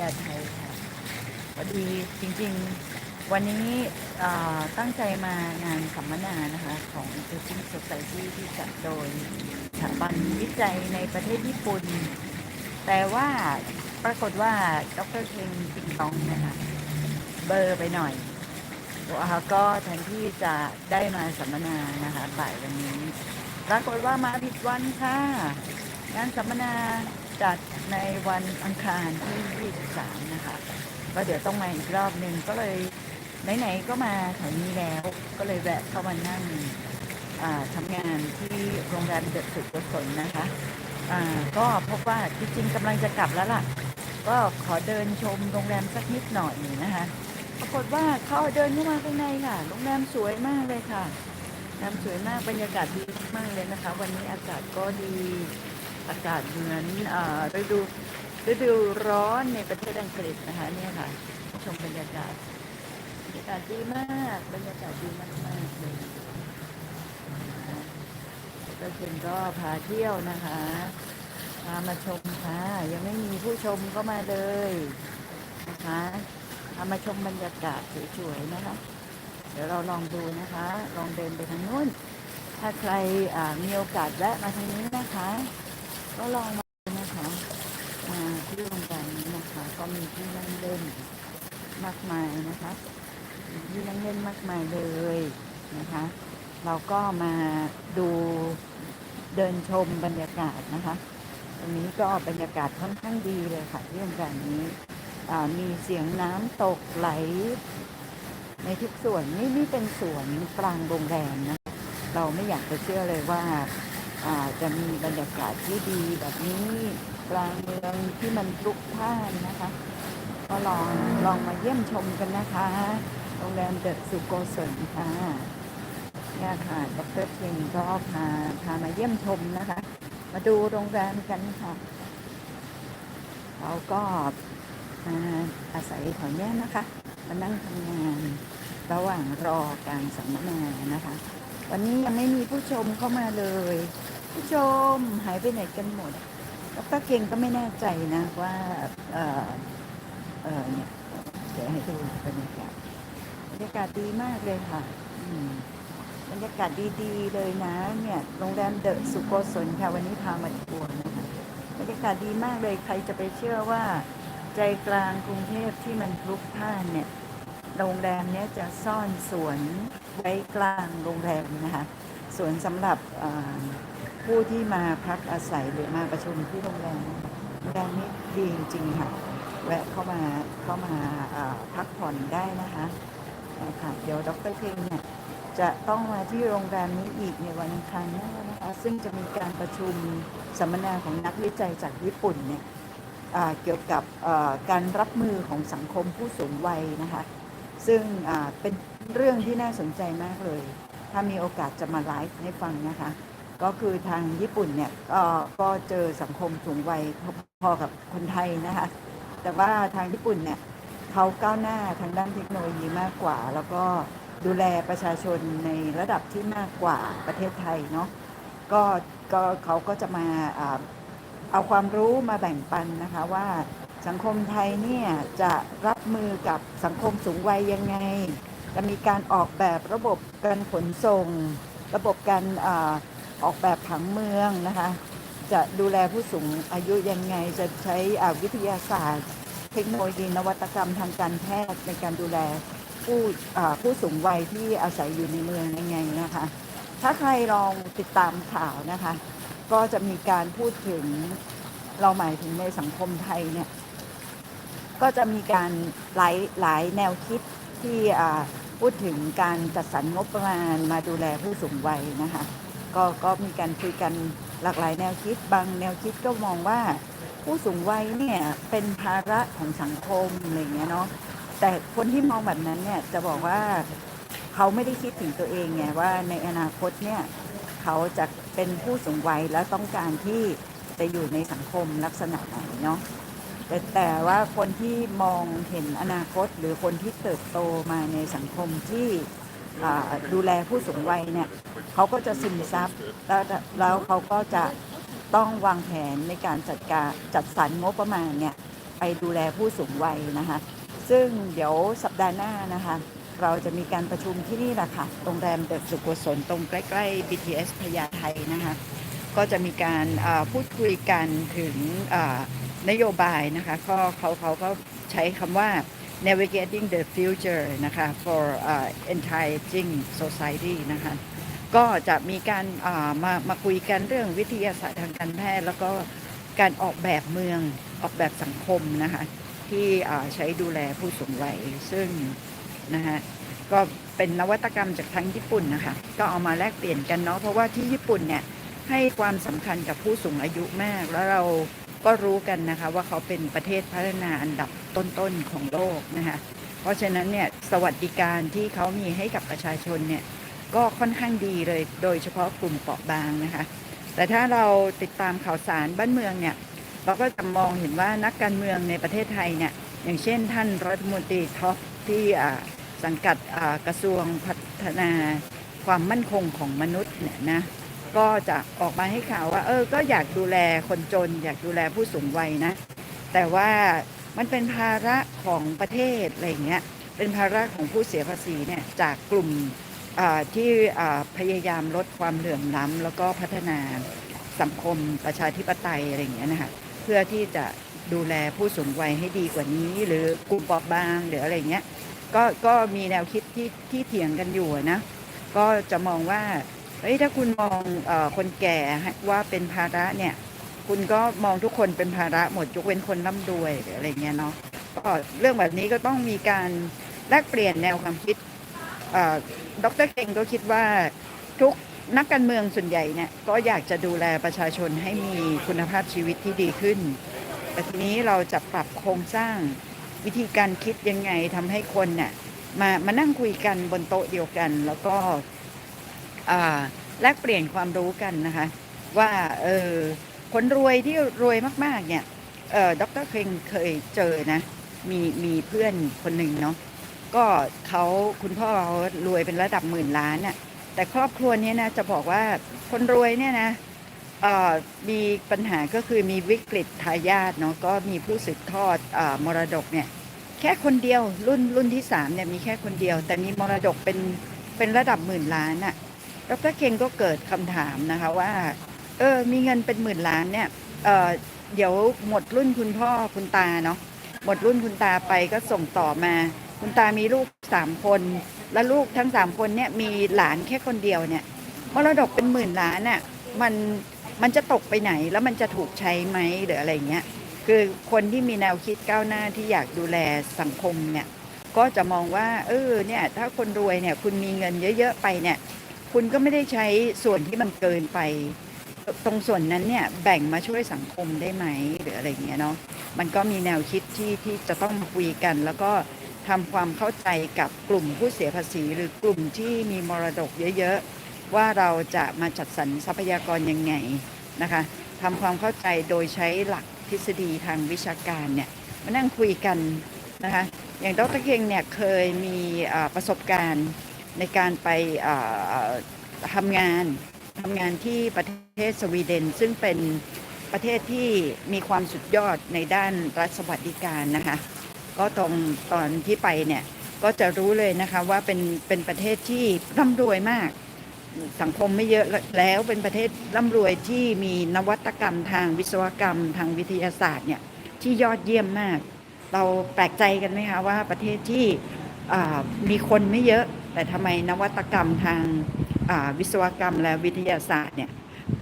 ญาไทค่ะพอดีจริงๆ วันนี้ตั้งใจมางานสัมมนานะคะ ของ Aging Society ที่จัดโดยสถาบันวิจัยในประเทศญี่ปุ่น แต่ว่าปรากฏว่าดรเคงปิงตองนะคะเบอร์ไปหน่อยก็แทนที่จะได้มาสัมมนานะคะบ่ายวันนี้ ปรากฏว่ามาผิดวันค่ะ งานสัมมนา จัดในวันอังคารที่ 23 นะคะ ก็เดี๋ยวต้องมาอีกรอบหนึ่งก็เลยไหนๆก็มาแถวนี้แล้ว ก็เลยแวะเข้ามานั่งทำงานที่โรงแรมเดอะสุดกุศลนะคะอ่าก็พบว่าจริงๆกำลังจะกลับแล้วล่ะ ก็ขอเดินชมโรงแรมสักนิดหน่อยนะคะปรากฏว่าเขาเดินเข้ามาข้างในค่ะ โรงแรมสวยมากเลยค่ะน้ำสวยมากบรรยากาศดีมากเลยนะคะ วันนี้อากาศก็ดี อากาศเหมือนฤดูฤดูร้อนในประเทศอังกฤษนะคะเนี่ยค่ะ ชมบรรยากาศบรรยากาศดีมากบรรยากาศดีมากมากๆเลยนะคะก็คุณก็พาเที่ยวนะคะพามาชมค่ะ ยังไม่มีผู้ชมก็มาเลยนะคะพามาชมบรรยากาศสวยๆนะคะ เดี๋ยวเราลองดูนะคะ ลองเดินไปทางนู้นถ้าใครมีโอกาสแวะมาทางนี้นะคะ ก็ลองมานะคะมาที่โรงแรมนี้นะคะ ก็มีที่นั่งเล่นมากมายนะคะมีที่นั่งเล่นมากมายเลยนะคะ เราก็มาดูเดินชมบรรยากาศนะคะ ตรงนี้ก็บรรยากาศค่อนข้างดีเลยค่ะที่โรงแรมนี้มีเสียงน้ำตกไหล ในทุกส่วนนี่นี่เป็นสวนกลางโรงแรมนะเราไม่อยากจะเชื่อเลยว่า จะมีบรรยากาศที่ดีแบบนี้กลางเมืองที่มันพลุกพล่านนะคะ ก็ลองลองมาเยี่ยมชมกันนะคะโรงแรมเดอะสุโกศลค่ะเนี่ยค่ะดรเชงก็พาพามาเยี่ยมชมนะคะ มาดูโรงแรมกันค่ะเราก็าอาศัยแถวเนี้นะคะ มานั่งทำงานระหว่างรอการสัมมนานะคะ วันนี้ยังไม่มีผู้ชมเข้ามาเลย ผู้ชมหายไปไหนกันหมดดรเก่งก็ไม่แน่ใจนะว่า เออเออเนี่ยเดี๋ยวให้ดูบรรยากาศบรรยากาศดีมากเลยค่ะบรรยากาศดีๆ เลยนะ เนี่ยโรงแรมเดอะสุโกศลค่ะวันนี้พามาทัวร์นะคะบรรยากาศดีมากเลยใครจะไปเชื่อว่า ใจกลางกรุงเทพที่มันพลุกพล่านเนี่ยโรงแรมเนี้ยจะซ่อนสวนไว้กลางโรงแรมนะคะสวนสำหรับ ผู้ที่มาพักอาศัยหรือมาประชุมที่โรงแรมโรงแรมนี้ดีจริงๆค่ะ แวะเข้ามาเข้ามาพักผ่อนได้นะคะนะคะเดี๋ยวดรเพงเนี่ยจะต้องมาที่โรงแรมนี้อีกในวันอังคารหน้านะคะซึ่งจะมีการประชุมสัมมนาของนักวิจัยจากญี่ปุ่นเนี่ยเกี่ยวกับการรับมือของสังคมผู้สูงวัยนะคะ ซึ่งเป็นเรื่องที่น่าสนใจมากเลย ถ้ามีโอกาสจะมาไลฟ์ให้ฟังนะคะ ก็คือทางญี่ปุ่นเนี่ยก็ก็เจอสังคมสูงวัยพอๆกับคนไทยนะคะ แต่ว่าทางญี่ปุ่นเนี่ยเขาก้าวหน้าทางด้านเทคโนโลยีมากกว่า แล้วก็ดูแลประชาชนในระดับที่มากกว่าประเทศไทยเนาะก็ก็เขาก็จะมาอ่าเอาความรู้มาแบ่งปันนะคะว่าสังคมไทยเนี่ยจะรับมือกับสังคมสูงวัยยังไง จะมีการออกแบบระบบการขนส่ง ระบบการ ออกแบบผังเมืองนะคะ จะดูแลผู้สูงอายุยังไง จะใช้วิทยาศาสตร์ เทคโนโลยีนวัตกรรมทางการแพทย์ในการดูแลผู้ผู้สูงวัยที่อาศัยอยู่ในเมืองยังไงนะคะ ถ้าใครลองติดตามข่าวนะคะ ก็จะมีการพูดถึงเราหมายถึงในสังคมไทยเนี่ย ก็จะมีการหลายหลายแนวคิดที่พูดถึงการจัดสรรงบประมาณมาดูแลผู้สูงวัยนะคะ ก็ก็มีการคุยกันหลากหลายแนวคิด บางแนวคิดก็มองว่า ผู้สูงวัยเนี่ยเป็นภาระของสังคมอะไรเงี้ยเนาะแต่คนที่มองแบบนั้นเนี่ยจะบอกว่าเขาไม่ได้คิดถึงตัวเองไงว่าในอนาคตเนี่ยเขาจะเป็นผู้สูงวัยแล้วต้องการที่จะอยู่ในสังคมลักษณะไหนเนาะแต่แต่ว่าคนที่มองเห็นอนาคตหรือคนที่เติบโตมาในสังคมที่ ดูแลผู้สูงวัยเนี่ยเขาก็จะซึมซับแล้วแล้วเขาก็จะต้องวางแผนในการจัดการจัดสรรงบประมาณเนี่ยไปดูแลผู้สูงวัยนะคะ ซึ่งเดี๋ยวสัปดาห์หน้านะคะ เราจะมีการประชุมที่นี่แหละค่ะโรงแรมเดอะสุกุศลตรงใกล้ๆ BTS พญาไทนะคะ ก็จะมีการพูดคุยกันถึงนโยบายนะคะก็เขาเขาก็ใช้คำว่า navigating the future นะคะ for uh, anti-aging society นะคะก็จะมีการมามาคุยกันเรื่องวิทยาศาสตร์ทางการแพทย์ แล้วก็การออกแบบเมืองออกแบบสังคมนะคะที่ใช้ดูแลผู้สูงวัยซึ่งนะฮะก็เป็นนวัตกรรมจากทางญี่ปุ่นนะคะก็เอามาแลกเปลี่ยนกันเนาะเพราะว่าที่ญี่ปุ่นเนี่ยให้ความสำคัญกับผู้สูงอายุมากแล้วเรา ก็รู้กันนะคะว่าเขาเป็นประเทศพัฒนาอันดับต้นๆของโลกนะคะเพราะฉะนั้นเนี่ยสวัสดิการที่เขามีให้กับประชาชนเนี่ยก็ค่อนข้างดีเลยโดยเฉพาะกลุ่มเปราะบางนะคะ แต่ถ้าเราติดตามข่าวสารบ้านเมืองเนี่ยเราก็จะมองเห็นว่านักการเมืองในประเทศไทยเนี่ยอย่างเช่นท่านรัฐมนตรีท็อปที่สังกัดกระทรวงพัฒนาความมั่นคงของมนุษย์เนี่ยนะ ก็จะออกมาให้ข่าวว่า เออ ก็อยากดูแลคนจน อยากดูแลผู้สูงวัยนะ แต่ว่ามันเป็นภาระของประเทศอะไรเงี้ย เป็นภาระของผู้เสียภาษีเนี่ยจากกลุ่มที่พยายามลดความเหลื่อมล้ำแล้วก็พัฒนาสังคมประชาธิปไตยอะไรอย่างเงี้ยนะคะเพื่อที่จะดูแลผู้สูงวัยให้ดีกว่านี้ หรือกลุ่มเปราะบางหรืออะไรเงี้ยก็ก็มีแนวคิดที่ที่เถียงกันอยู่นะ ก็จะมองว่า เฮ้ยถ้าคุณมองอคนแก่ว่าเป็นภาระเนี่ย คุณก็มองทุกคนเป็นภาระหมดยกเว้นคนร่ำรวยหรืออะไรเงี้ยเนาะก็เรื่องแบบนี้ก็ต้องมีการแลกเปลี่ยนแนวความคิดเอ่อดรเคงก็คิดว่าทุกนักการเมืองส่วนใหญ่เนี่ยก็อยากจะดูแลประชาชนให้มีคุณภาพชีวิตที่ดีขึ้น แต่ทีนี้เราจะปรับโครงสร้างวิธีการคิดยังไงทำให้คนเนี่ยมามานั่งคุยกันบนโต๊ะเดียวกัน แล้วก็ แลกเปลี่ยนความรู้กันนะคะ ว่าเออคนรวยที่รวยมากๆเนี่ยเออดรเคงเคยเจอนะ มีมีเพื่อนคนหนึ่งเนาะก็เขาคุณพ่อเขารวยเป็นระดับหมื่นล้านน่ะแต่ครอบครัวนี้นะจะบอกว่าคนรวยเนี่ยนะมีปัญหาก็คือมีวิกฤตทายาทเนาะก็มีผู้สืบทอดอมรดกเนี่ยแค่คนเดียวรุ่นรุ่นที่สามเนี่ยมีแค่คนเดียว แต่มีมรดกเป็นเป็นระดับหมื่นล้านน่ะ ดรเคงก็เกิดคำถามนะคะว่า เออ มีเงินเป็นหมื่นล้านเนี่ยเออเดี๋ยวหมดรุ่นคุณพ่อคุณตาเนาะหมดรุ่นคุณตาไปก็ส่งต่อมา คุณตามีลูกสามคน แล้วลูกทั้งสามคนเนี่ยมีหลานแค่คนเดียวเนี่ยมรดกเป็นหมื่นล้านน่ะมันมันจะตกไปไหนแล้วมันจะถูกใช้ไหมหรืออะไรเงี้ยคือคนที่มีแนวคิดก้าวหน้าที่อยากดูแลสังคมเนี่ยก็จะมองว่าเออเนี่ยถ้าคนรวยเนี่ยคุณมีเงินเยอะ ๆ ไปเนี่ย คุณก็ไม่ได้ใช้ส่วนที่มันเกินไป ตรงส่วนนั้นเนี่ยแบ่งมาช่วยสังคมได้ไหมหรืออะไรเงี้ยเนาะมันก็มีแนวคิดที่ที่จะต้องมาคุยกัน แล้วก็ทำความเข้าใจกับกลุ่มผู้เสียภาษี หรือกลุ่มที่มีมรดกเยอะๆ ว่าเราจะมาจัดสรรทรัพยากรยังไงนะคะทำความเข้าใจโดยใช้หลักทฤษฎีทางวิชาการเนี่ยมานั่งคุยกันนะคะอย่างดรเคงเนี่ยเคยมีประสบการณ์ ในการไปทำงานทำงานที่ประเทศสวีเดน ซึ่งเป็นประเทศที่มีความสุดยอดในด้านรัฐสวัสดิการนะคะ ก็ตรงตอนที่ไปเนี่ยก็จะรู้เลยนะคะว่าเป็นเป็นประเทศที่ร่ำรวยมาก สังคมไม่เยอะแล้วเป็นประเทศร่ำรวยที่มีนวัตกรรมทางวิศวกรรม ทางวิทยาศาสตร์เนี่ยที่ยอดเยี่ยมมาก เราแปลกใจกันไหมคะว่าประเทศที่มีคนไม่เยอะ แต่ทำไมนวัตกรรมทางาวิศวกรรมและวิทยาศาสตร์เนี่ย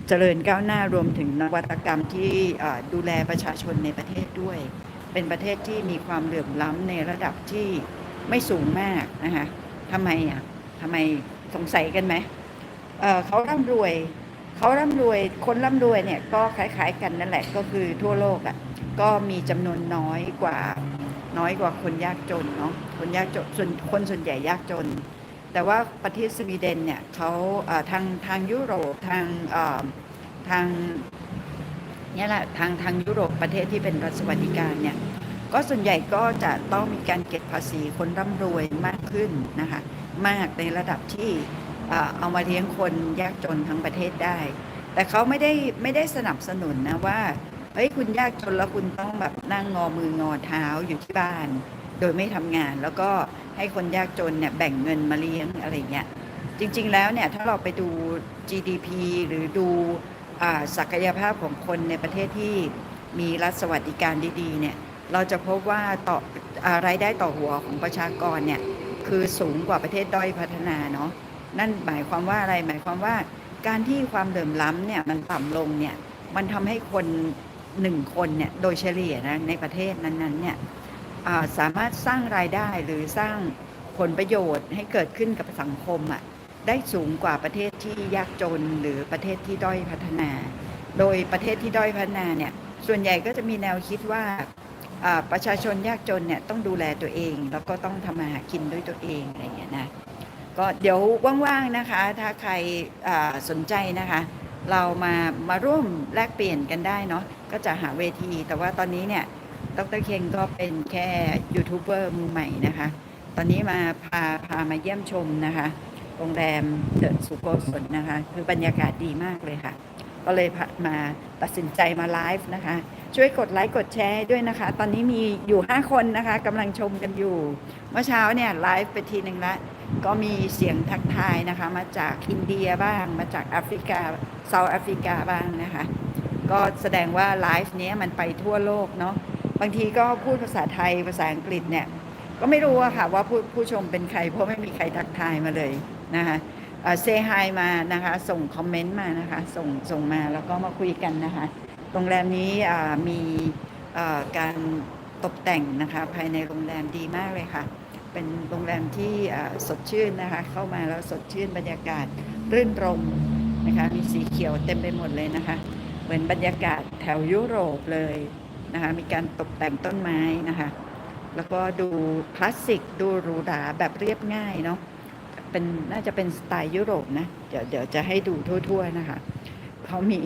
เจริญก้าวหน้ารวมถึงนวัตกรรมที่ดูแลประชาชนในประเทศด้วย เป็นประเทศที่มีความเหลื่อมล้ำในระดับที่ไม่สูงมากนะคะทำไมอะทำไมสงสัยกันไหมเเขาร่ำรวยเขาร่ำรวยคนร่ำรวยเนี่ยก็คล้ายๆกันนั่นแหละก็คือทั่วโลกอะก็มีจำนวนน้อยกว่าน้อยกว่าคนยากจนเนาะคนยากจนส่วนคนส่วนใหญ่ยากจน แต่ว่าประเทศสวีเดนเนี่ยเขาทางทางยุโรปทางทางนี่แหละทางทางยุโรปประเทศที่เป็นรัฐสวัสดิการเนี่ยก็ส่วนใหญ่ก็จะต้องมีการเก็บภาษีคนร่ำรวยมากขึ้นนะคะมากในระดับที่เอามาเลี้ยงคนยากจนทั้งประเทศได้ แต่เขาไม่ได้ไม่ได้สนับสนุนนะว่าเฮ้ยคุณยากจนแล้วคุณต้องแบบนั่งงอมืองอเท้าอยู่ที่บ้าน ดยไม่ทำงาน แล้วก็ให้คนยากจนเนี่ยแบ่งเงินมาเลี้ยงอะไรเงี้ยจริง ๆ แล้วเนี่ยถ้าเราไปดู GDP หรือดูอศักยภาพของคนในประเทศที่มีรัฐสวัสดิการดีๆเนี่ยเราจะพบว่าต่ออรายได้ต่อหัวของประชากรเนี่ยคือสูงกว่าประเทศด้อยพัฒนาเนาะนั่นหมายความว่าอะไรหมายความว่าการที่ความเหลื่อมล้ำเนี่ยมันต่ำลงเนี่ยมันทำให้คนหนึ่งคนเนี่ยโดยเฉลี่ยนะในประเทศนั้นๆเนี่ย สามารถสร้างรายได้หรือสร้างผลประโยชน์ให้เกิดขึ้นกับสังคมอะได้สูงกว่าประเทศที่ยากจนหรือประเทศที่ด้อยพัฒนา โดยประเทศที่ด้อยพัฒนาเนี่ยส่วนใหญ่ก็จะมีแนวคิดว่าประชาชนยากจนเนี่ยต้องดูแลตัวเอง แล้วก็ต้องทำมาหากินด้วยตัวเองอะไรอย่างเงี้ยนะก็เดี๋ยวว่างๆนะคะ ถ้าใครสนใจนะคะ เรามามาร่วมแลกเปลี่ยนกันได้เนาะก็จะหาเวที แต่ว่าตอนนี้เนี่ย ดรเคงก็เป็นแค่ยูทูบเบอร์มือใหม่นะคะ ตอนนี้มาพาพามาเยี่ยมชมนะคะ โรงแรมเดอะสุโกศลนะคะ คือบรรยากาศดีมากเลยค่ะ ก็เลยมาตัดสินใจมาไลฟ์นะคะ ช่วยกดไลค์กดแชร์ด้วยนะคะ ตอนนี้มีอยู่ 5 คนนะคะกำลังชมกันอยู่ เมื่อเช้าเนี่ยไลฟ์ไปทีหนึ่งละก็มีเสียงทักทายนะคะ มาจากอินเดียบ้าง มาจากแอฟริกาเซาท์แอฟริกาบ้างนะคะ ก็แสดงว่าไลฟ์นี้มันไปทั่วโลกเนาะ บางทีก็พูดภาษาไทยภาษาอังกฤษเนี่ยก็ไม่รู้อะค่ะว่าผู้ผู้ชมเป็นใคร เพราะไม่มีใครทักทายมาเลยนะคะเซฮายมานะคะ ส่งคอมเมนต์มานะคะ ส่งส่งมาแล้วก็มาคุยกันนะคะโรงแรมนี้มีการตกแต่งนะคะ ภายในโรงแรมดีมากเลยค่ะ เป็นโรงแรมที่สดชื่นนะคะ เข้ามาแล้วสดชื่นบรรยากาศรื่นรมนะคะ มีสีเขียวเต็มไปหมดเลยนะคะ เหมือนบรรยากาศแถวยุโรปเลย นะคะมีการตกแต่งต้นไม้นะคะ แล้วก็ดูคลาสสิกดูหรูหราแบบเรียบง่ายเนาะเป็นน่าจะเป็นสไตล์ยุโรปนะเดี๋ยวเดี๋ยวจะให้ดูทั่ว ๆ นะคะเขามี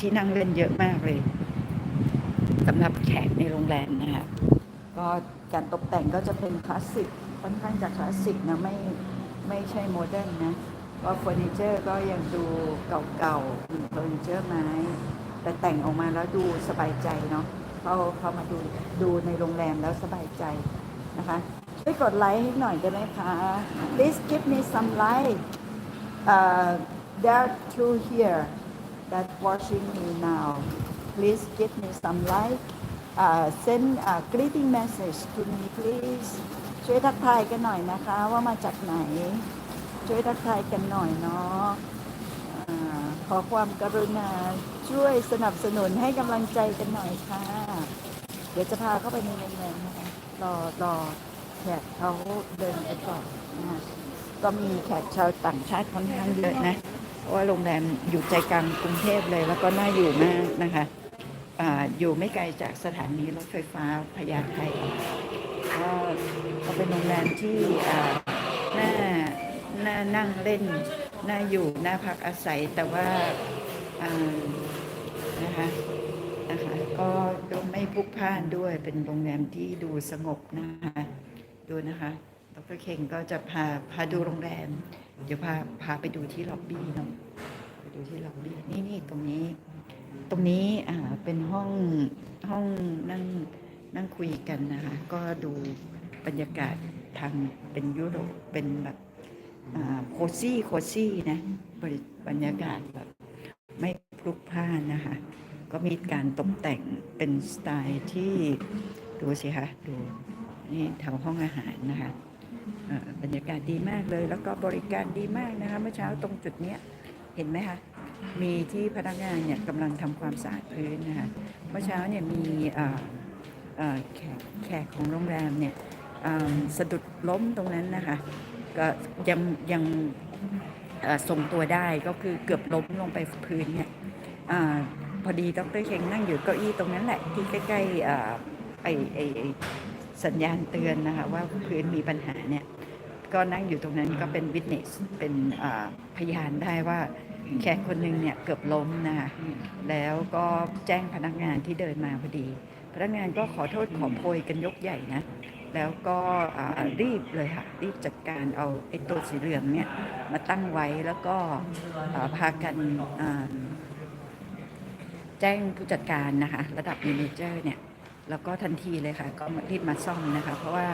ที่นั่งเล่นเยอะมากเลยสำหรับแขกในโรงแรมนะคะก็การตกแต่งก็จะเป็นคลาสสิกค่อนข้างจะคลาสสิกนะไม่ไม่ใช่โมเดิร์นนะก็เฟอร์นิเจอร์ก็ยังดูเก่าๆเฟอร์นิเจอร์ไม้ แต่แต่งออกมาแล้วดูสบายใจเนาะ เขาเขามาดูดูในโรงแรมแล้วสบายใจนะคะช่วยกดไลค์ให้หน่อยได้ไหมคะ please give me some like uh, there are two here that watching me now please give me some like uh, send a greeting message to me please ช่วยทักทายกันหน่อยนะคะว่ามาจากไหน ช่วยทักทายกันหน่อยเนาะ อความกรุณาช่วยสนับสนุนให้กำลังใจกันหน่อยค่ะ เดี๋ยวจะพาเข้าไปในโรงแรมนะคะรอรอแขกเขาเดินไปก่อนนะก็มีแขกชาวต่างชาติค่อนข้างเยอะนะเพราะว่าโรงแรมอยู่ใจกลางกรุงเทพเลย แล้วก็น่าอยู่มากนะคะออยู่ไม่ไกลจากสถานีรถไฟฟ้าพญาไทก็เป็นโรงแรมที่น่าน่านั่งเล่น น่าอยู่น่าพักอาศัยแต่ว่าานะคะนะคะก็ไม่พุกพ่านด้วยเป็นโรงแรมที่ดูสงบนะคะดูนะคะดรเคงก็จะพาพาดูโรงแรม เดี๋ยวพาพาไปดูที่ล็อบบี้เนาะไปดูที่ล็อบบี้นี่นี่ตรงนี้ ตรงนี้อ่าเป็นห้องห้องนั่งนั่งคุยกันนะคะ ก็ดูบรรยากาศทางเป็นยุโรปเป็นแบบ โคซี่โคซี่นะบริบรรยากาศแบบไม่พลุกพล่านนะคะ ก็มีการตกแต่งเป็นสไตล์ที่ดูสิคะดูนี่แถวห้องอาหารนะคะบรรยากาศดีมากเลย แล้วก็บริการดีมากนะคะเมื่อเช้าตรงจุดเนี้ยเห็นไหมคะมีที่พนักงานเนี่ยกำลังทำความสะอาดพื้นนะคะเมื่อเช้าเนี่ยมีแขกแขกของโรงแรมเนี่ยสะดุดล้มตรงนั้นนะคะ ก็ยังยังเอ่อทรงตัวได้ก็คือเกือบล้มลงไปพื้นเนี่ยอพอดีดรเคงนั่งอยู่เก้าอี้ตรงนั้นแหละ ที่ใกล้ๆไอไอไอสัญญาณเตือนนะคะว่าพื้นมีปัญหาเนี่ยก็นั่งอยู่ตรงนั้นก็เป็นวิทเนสเป็นพยานได้ว่าแขกคนหนึ่งเนี่ยเกือบล้มนะคะแล้วก็แจ้งพนักงานที่เดินมาพอดี พนักงานก็ขอโทษขอโพยกันยกใหญ่นะ แล้วก็รีบเลยค่ะ รีบจัดการเอาไอ้ตัวสีเหลืองเนี่ยมาตั้งไว้แล้วก็าพากันแจ้งผู้จัดการนะคะ ระดับเมเนเจอร์เนี่ย แล้วก็ทันทีเลยค่ะ ก็รีบมาซ่อมนะคะ เพราะว่า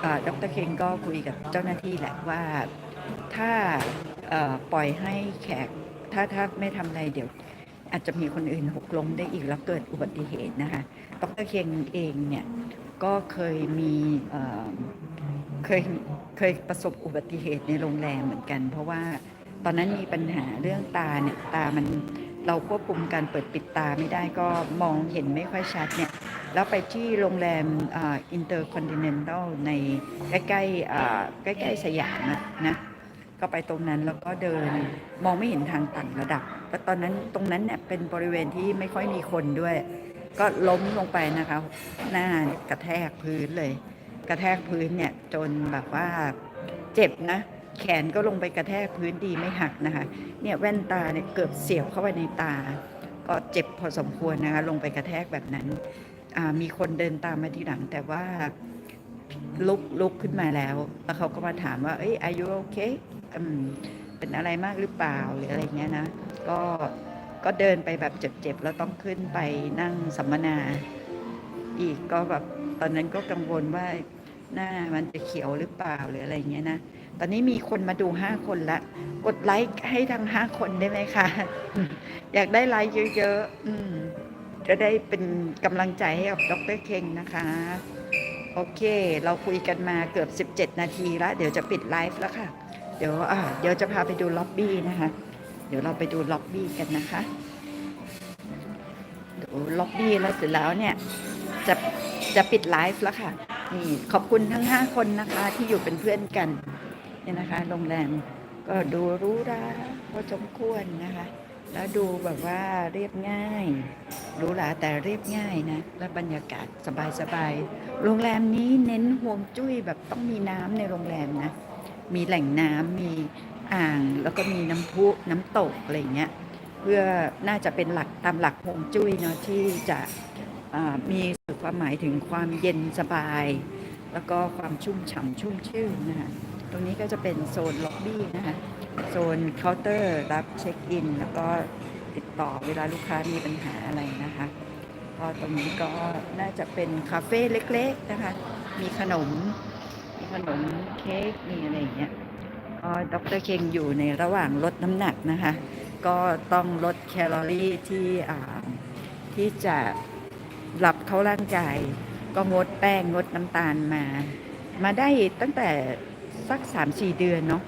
เอ่อดรเคงก็คุยกับเจ้าหน้าที่แหละว่าถ้าปล่อยให้แขกถ้าถ้าไม่ทำอะไรเดี๋ยว อาจจะมีคนอื่นหกล้มได้อีกแล้วเกิดอุบัติเหตุนะคะ ดรเคงเองเนี่ย ก็เคยมีเคยเคยประสบอุบัติเหตุในโรงแรมเหมือนกัน เพราะว่าตอนนั้นมีปัญหาเรื่องตาเนี่ยตามันเราควบคุมการเปิดปิดตาไม่ได้ก็มองเห็นไม่ค่อยชัดเนี่ยแล้วไปที่โรงแรมอินเตอร์คอนติเนนตัลในใกล้ๆอ่าใกล้ๆสยามนะก็ไปตรงนั้นแล้วก็เดินมองไม่เห็นทางต่างระดับแล้วตอนนั้นตรงนั้นเนี่ยเป็นบริเวณที่ไม่ค่อยมีคนด้วย ก็ล้มลงไปนะคะหน้ากระแทกพื้นเลย กระแทกพื้นเนี่ยจนแบบว่าเจ็บนะ แขนก็ลงไปกระแทกพื้นดีไม่หักนะคะเนี่ยแว่นตาเนี่ยเกือบเสียบเข้าไปในตา ก็เจ็บพอสมควรนะคะลงไปกระแทกแบบนั้นมีคนเดินตามมาทีหลังแต่ว่าลุกลุกขึ้นมาแล้ว แล้วเขาก็มาถามว่า เอ้ยอายุโอเคเป็นอะไรมากหรือเปล่าหรืออะไรเงี้ยนะ ก็ ก็เดินไปแบบเจ็บๆแล้วต้องขึ้นไปนั่งสัมมนา อีกก็แบบตอนนั้นก็กังวลว่าหน้ามันจะเขียวหรือเปล่าหรืออะไรเงี้ยนะตอนนี้มีคนมาดูห้าคนละ กดไลค์ให้ทั้งห้าคนได้ไหมคะ อยากได้ไลค์เยอะๆอืมจะได้เป็นกำลังใจให้กับดรเคงนะคะ โอเค เราคุยกันมาเกือบ 17 นาทีแล้ว เดี๋ยวจะปิดไลฟ์แล้วค่ะ เดี๋ยวอ่าเดี๋ยวจะพาไปดูล็อบบี้นะคะ เดี๋ยวเราไปดูล็อบบี้กันนะคะดูล็อบบี้แล้วเสร็จแล้วเนี่ยจะจะปิดไลฟ์แล้วค่ะ นี่ขอบคุณทั้ง 5 คนนะคะ ที่อยู่เป็นเพื่อนกันเนี่ยนะคะ โรงแรมก็ดูรู้ราพอสมควรนะคะ แล้วดูแบบว่าเรียบง่ายรูหราแต่เรียบง่ายนะ และบรรยากาศสบายๆ โรงแรมนี้เน้นห่วงจุ้ยแบบต้องมีน้ำในโรงแรมนะ มีแหล่งน้ำมี อ่างแล้วก็มีน้ำพุน้ำตกอะไรเงี้ยเพื่อน่าจะเป็นหลักตามหลักฮวงจุ้ยเนาะที่จะมีสื่อความหมายถึงความเย็นสบาย แล้วก็ความชุ่มฉ่ำชุ่มชื่นนะคะตรงนี้ก็จะเป็นโซนล็อบบี้นะคะโซนเคาน์เตอร์รับเช็คอิน แล้วก็ติดต่อเวลาลูกค้ามีปัญหาอะไรนะคะก็ตรงนี้ก็น่าจะเป็นคาเฟ่เล็กๆนะคะ มีขนม มีขนมเค้ก มีอะไรอย่างเงี้ย ก็ดรเคงอยู่ในระหว่างลดน้ำหนักนะคะ ก็ต้องลดแคลอรี่ที่ที่จะรับเข้าร่างกาย ก็งดแป้งงดน้ำตาลมา มาได้ตั้งแต่สัก 3-4 เดือนเนาะ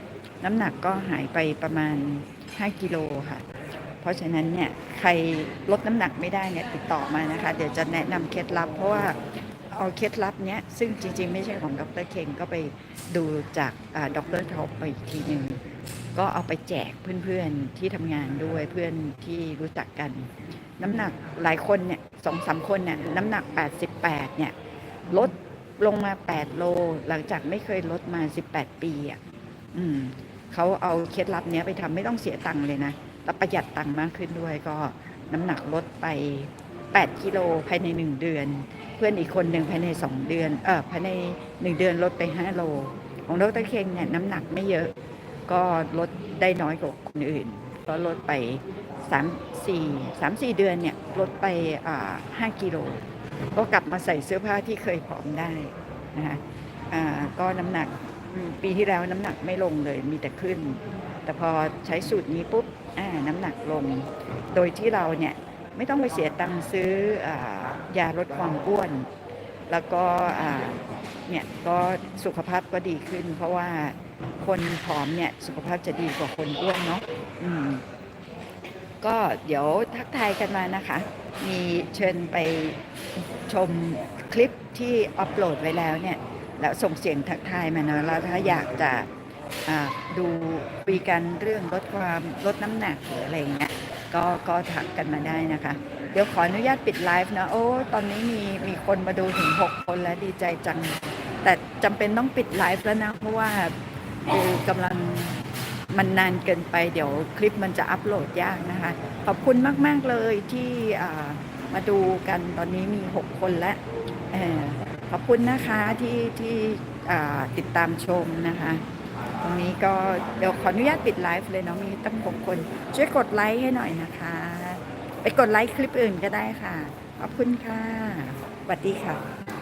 น้ำหนักก็หายไปประมาณ 5 กิโลค่ะ เพราะฉะนั้นเนี่ยใครลดน้ำหนักไม่ได้เนี่ยติดต่อมานะคะ เดี๋ยวจะแนะนำเคล็ดลับเพราะว่า เอาเคล็ดลับเนี้ยซึ่งจริง ๆ ไม่ใช่ของดรเคงก็ไปดูจากดรท็อปไปอีกทีหนึ่งก็เอาไปแจกเพื่อนๆที่ทำงานด้วยเพื่อนที่รู้จักกัน น้ำหนักหลายคนเนี่ยสองสามคนเนี่ยน้ำหนัก 88 เนี่ยลดลงมา 8 โล หลังจากไม่เคยลดมา 18 ปีอะอืมเขาเอาเคล็ดลับเนี้ยไปทำไม่ต้องเสียตังค์เลยนะแล้วประหยัดตังค์มากขึ้นด้วยก็น้ำหนักลดไป 8 กิโลภายใน 1 เดือน เพื่อนอีกคนหนึ่งภายใน2เดือนเออภายใน1เดือนลดไป5โล ของดรเคงเนี่ยน้ำหนักไม่เยอะ ก็ลดได้น้อยกว่าคนอื่น ก็ลดไป3 4 3 4เดือนเนี่ยลดไปอ่า5กิโลก็กลับมาใส่เสื้อผ้าที่เคยผอมได้นะคะอ่าก็น้ำหนักปีที่แล้วน้ำหนักไม่ลงเลยมีแต่ขึ้น แต่พอใช้สูตรนี้ปุ๊บอ่าน้ำหนักลง โดยที่เราเนี่ยไม่ต้องไปเสียตังค์ซื้ออา ยาลดความอ้วน แล้วก็เนี่ยก็สุขภาพก็ดีขึ้น เพราะว่าคนผอมเนี่ยสุขภาพจะดีกว่าคนอ้วนเนาะอืมก็เดี๋ยวทักทายกันมานะคะ มีเชิญไปชมคลิปที่อัปโหลดไว้แล้วเนี่ยแล้วส่งเสียงทักทายมานะแล้วถ้าอยากจะดูคุยกันเรื่องลดความลดน้ำหนักหรืออะไรเงี้ยก็ก็ทักกันมาได้นะคะ ดี๋ยวขออนุญาตปิดไลฟ์นะ โอ้ ตอนนี้มีมีคนมาดูถึง 6 คนแล้วดีใจจัง แต่จำเป็นต้องปิดไลฟ์แล้วนะ เพราะว่าคือกำลังมันนานเกินไปเดี๋ยวคลิปมันจะอัปโหลดยากนะคะ ขอบคุณมาก ๆ เลยที่มาดูกันตอนนี้มี 6 คนแล้วอขอบคุณนะคะที่ที่ติดตามชมนะคะตรงนี้ก็เดี๋ยวขออนุญาตปิดไลฟ์เลยเนาะมีตั้ง6คน ช่วยกดไลค์ให้หน่อยนะคะ กดไลค์คลิปอื่นก็ได้ค่ะ ขอบคุณค่ะสวัสดีค่ะ